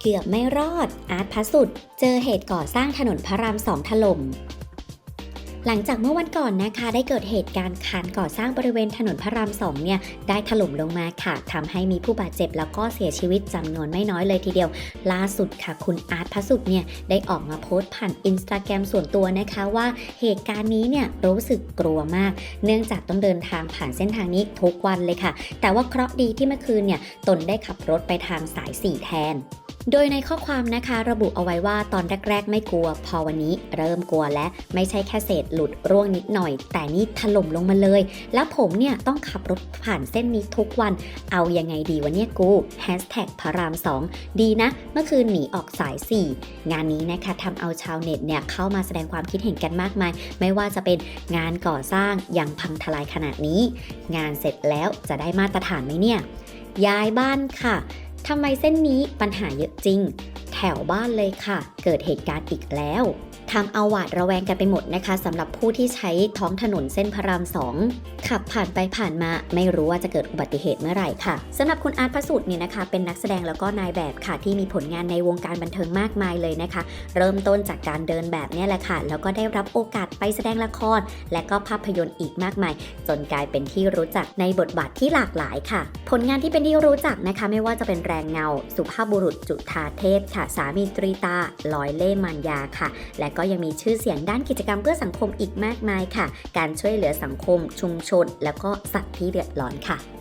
เกือบไม่รอด อาร์ตพระสุด เจอเหตุก่อสร้างถนนพระรามสองถล่ม หลังจากเมื่อวันก่อนนะคะ ได้เกิดเหตุการณ์คานก่อสร้างบริเวณถนนพระรามสองเนี่ย ได้ถล่มลงมาค่ะทำให้มีผู้บาดเจ็บแล้วก็เสียชีวิตจำนวนไม่น้อยเลยทีเดียว ล่าสุดค่ะ คุณอาร์ตพระสุดเนี่ย ได้ออกมาโพสต์ผ่านอินสตาแกรมส่วนตัวนะคะว่าเหตุการณ์นี้เนี่ยรู้สึกกลัวมาก เนื่องจากต้องเดินทางผ่านเส้นทางนี้ทุกวันเลยค่ะ แต่ว่าเคราะห์ดีที่เมื่อคืนเนี่ยตนได้ขับรถไปทางสาย4แทน โดยในข้อความนะคะระบุเอาไว้ว่าตอนแรก ๆ ไม่กลัว พอวันนี้เริ่มกลัวและไม่ใช่แค่เศษหลุดร่วงนิดหน่อย แต่นี่ถล่มลงมาเลย แล้วผมเนี่ยต้องขับรถผ่านเส้นนี้ทุกวัน เอายังไงดีวะเนี่ยกูแฮชแท็กพระราม 2 ดีนะ เมื่อคืนหนีออกสาย 4 งานนี้นะคะทำเอาชาวเน็ตเนี่ยเข้ามาแสดงความคิดเห็นกันมากมาย ไม่ว่าจะเป็นงานก่อสร้างอย่างพังทลายขนาดนี้ งานเสร็จแล้วจะได้มาตรฐานไหมเนี่ยย้ายบ้านค่ะ ทำไมเส้นนี้ปัญหาเยอะจริง แถวบ้านเลยค่ะ เกิดเหตุการณ์อีกแล้ว ทำเอาหวาดระแวงกันไปหมดนะคะสำหรับผู้ที่ใช้ท้องถนนเส้นพระรามสองขับผ่านไปผ่านมาไม่รู้ว่าจะเกิดอุบัติเหตุเมื่อไหร่ค่ะสำหรับคุณอาร์ตพระสุดเนี่ยนะคะ เป็นนักแสดงแล้วก็นายแบบค่ะ ที่มีผลงานในวงการบันเทิงมากมายเลยนะคะ เริ่มต้นจากการเดินแบบเนี่ยแหละค่ะ แล้วก็ได้รับโอกาสไปแสดงละคร และก็ภาพยนตร์อีกมากมาย จนกลายเป็นที่รู้จักในบทบาทที่หลากหลายค่ะ ผลงานที่เป็นที่รู้จักนะคะ ไม่ว่าจะเป็นแรงเงา สุภาพบุรุษจุธาเทพค่ะ สามีตรีตาลอยเล่มันยาค่ะ และก็ก็ยังมีชื่อเสียงด้านกิจกรรมเพื่อสังคมอีกมากมายค่ะ การช่วยเหลือสังคม ชุมชน แล้วก็สัตว์ที่เดือดร้อนค่ะ